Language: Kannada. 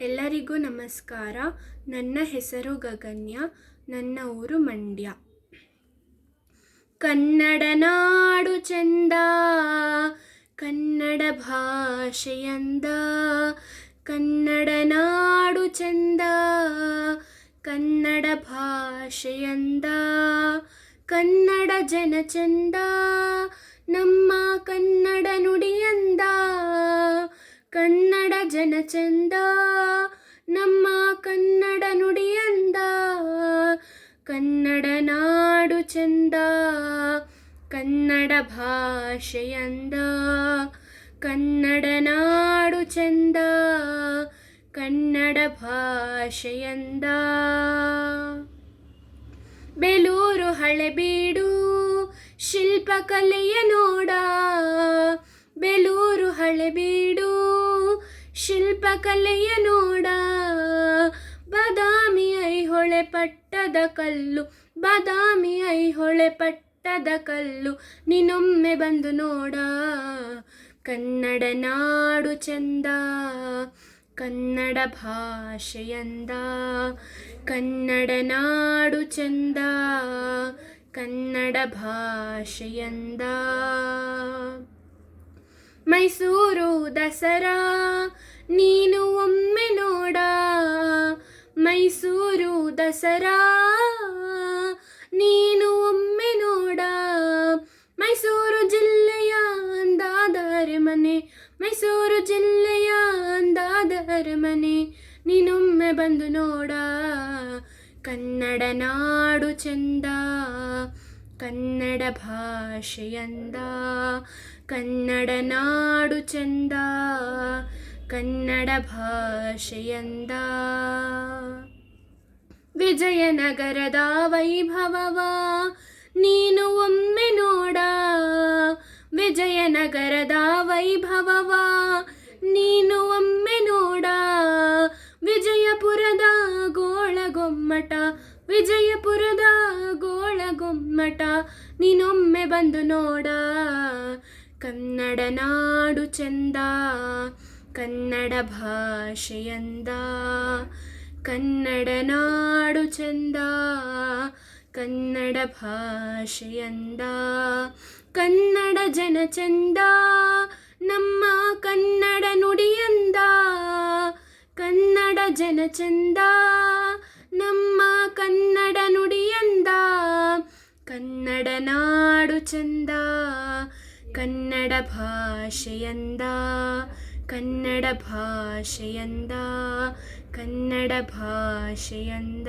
ಎಲ್ಲರಿಗೂ ನಮಸ್ಕಾರ. ನನ್ನ ಹೆಸರು ಗಗನ್ಯ. ನನ್ನ ಊರು ಮಂಡ್ಯ. ಕನ್ನಡ ನಾಡು ಚಂದ. ಕನ್ನಡ ಭಾಷೆಯಂದ ಕನ್ನಡ ನಾಡು ಚಂದ. ಕನ್ನಡ ಭಾಷೆಯಂದ ಕನ್ನಡ ಜನ ಚಂದ. ನಮ್ಮ ಕನ್ನಡ ನುಡಿಯಂದ ಕನ್ನಡ ಜನ ಚಂದ. ನಮ್ಮ ಕನ್ನಡ ನುಡಿಯಂದ ಕನ್ನಡ ನಾಡು ಚಂದ. ಕನ್ನಡ ಭಾಷೆಯಂದ ಕನ್ನಡ ನಾಡು ಚಂದ. ಕನ್ನಡ ಭಾಷೆಯಂದ ಬೇಲೂರು ಹಳೆಬೀಡು ಶಿಲ್ಪಕಲೆಯ ನೋಡ. ಬೇಲೂರು ಹಳೆಬೀಡು ಶಿಲ್ಪಕಲೆಯ ನೋಡ. ಬದಾಮಿ ಐಹೊಳೆ ಪಟ್ಟದ ಕಲ್ಲು. ಬದಾಮಿ ಐಹೊಳೆ ಪಟ್ಟದ ಕಲ್ಲು. ನೀನೊಮ್ಮೆ ಬಂದು ನೋಡ. ಕನ್ನಡ ನಾಡು ಚಂದ. ಕನ್ನಡ ಭಾಷೆಯಂದ ಕನ್ನಡ ನಾಡು ಚಂದ. ಕನ್ನಡ ಭಾಷೆಯಂದ ಮೈಸೂರು ದಸರಾ. ನೀನು ಒಮ್ಮೆ ನೋಡ, ಮೈಸೂರು ದಸರಾ. ನೀನು ಒಮ್ಮೆ ನೋಡ, ಮೈಸೂರು ಜಿಲ್ಲೆಯ ಅಂದಾದರೆ ಮನೆ, ಮೈಸೂರು ಜಿಲ್ಲೆಯ ಅಂದಾದರೆ ಮನೆ. ನೀನೊಮ್ಮೆ ಬಂದು ನೋಡ, ಕನ್ನಡ ನಾಡು ಚಂದ, ಕನ್ನಡ ಭಾಷೆಯಂದ ಕನ್ನಡ ನಾಡು ಚಂದ. ಕನ್ನಡ ಭಾಷೆಯಂದ. ವಿಜಯನಗರದ ವೈಭವವ ನೀನು ಒಮ್ಮೆ ನೋಡ. ವಿಜಯನಗರದ ವೈಭವವ ನೀನು ಒಮ್ಮೆ ನೋಡ. ವಿಜಯಪುರದ ಗೋಳಗೊಮ್ಮಟ ವಿಜಯಪುರದ ಗೋಳಗೊಮ್ಮಟ ನೀನೊಮ್ಮೆ ಬಂದು ನೋಡ. ಕನ್ನಡ ನಾಡು ಚಂದ ಕನ್ನಡ ಭಾಷೆಯಂದ. ಕನ್ನಡ ನಾಡು ಚಂದ. ಕನ್ನಡ ಭಾಷೆಯಂದ. ಕನ್ನಡ ಜನ ಚಂದ. ನಮ್ಮ ಕನ್ನಡ ನುಡಿಯಂದ. ಕನ್ನಡ ಜನ ಚಂದ. ನಮ್ಮ ಕನ್ನಡ ನುಡಿಯಂದ. ಕನ್ನಡ ನಾಡು ಚಂದ. ಕನ್ನಡ ಭಾಷೆಯಂದ. ಕನ್ನಡ ಭಾಷೆಯಂದ ಕನ್ನಡ ಭಾಷೆಯಂದ.